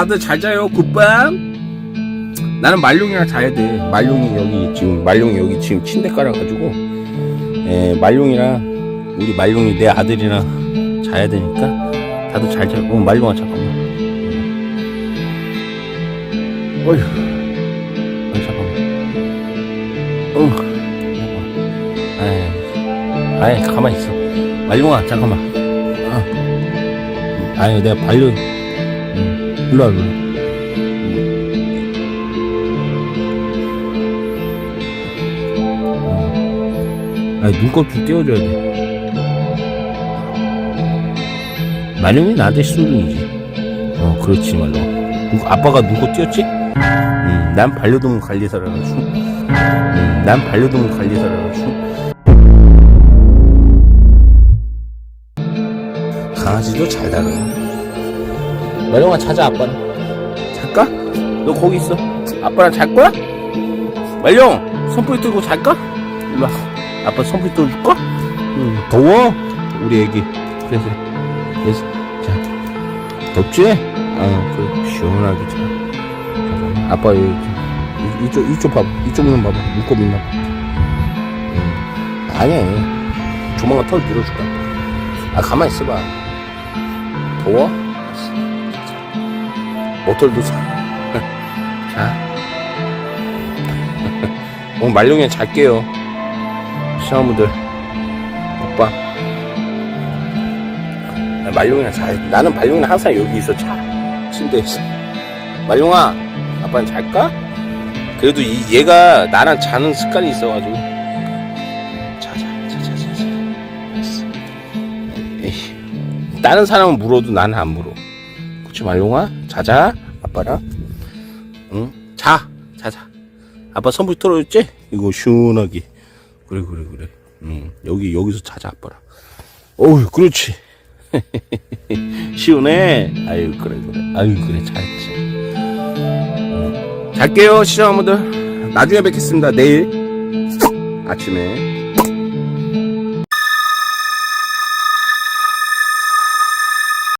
다들 잘 자요. 굿밤. 나는 말룡이랑 자야 돼. 말룡이 여기 지금 말룡이 여기 지금 침대 깔아가지고. 예, 말룡이랑 우리 말룡이 내 아들이랑 자야 되니까 다들 잘 자요 어, 말룡아 잠깐만. 어휴. 어, 잠깐만. 어. 아이 아이 가만히 있어. 말룡아 잠깐만. 아. 아니 내가 응. 일로 와 일로 와. 응. 아니 눈곱 좀 띄워줘야 돼 마룡이 나한테 수능이지 어 그렇지 말로 눈- 아빠가 눈곱 띄웠지? 응. 난 반려동물 관리사라가지고 응. 난 반려동물 관리사라가지고 강아지도 잘 다뤄 마룡아 자자 아빠랑 잘까? 너 거기 있어 아빠랑 잘 거야? 말룡 선풍기 틀고 잘까? 일로 와 아빠 선풍기 틀어줄까? 응 더워? 우리 애기 그래서 그래서 자 덥지? 어 그래 시원하게 자 아빠 여기 이- 이쪽 이쪽 봐봐 이쪽 눈 봐봐 눈곱 있나 봐 응. 아니야 조만간 털 밀어줄까 아 가만히 있어봐 더워? 모털도 사. 자. 오늘 말룡이 잘게요. 시청자분들. 오빠. 나 말룡이랑 잘, 나는 말룡이랑 항상 여기 있어, 자. 침대에. 말룡아, 아빠는 잘까? 그래도 이, 얘가 나랑 자는 습관이 있어가지고. 자, 자, 자, 자, 자, 자. 됐어. 에이. 다른 사람은 물어도 나는 안 물어. 그치 말룡아. 자자. 아빠랑. 응? 자 자자. 아빠 선풍기 틀어줬지? 이거 시원하게. 그래 그래 그래. 응. 여기 여기서 자자 아빠랑. 어우 그렇지. 시원해. 아유 그래 그래. 아유 그래 잘했지. 응. 잘게요 시청자분들. 나중에 뵙겠습니다. 내일. 아침에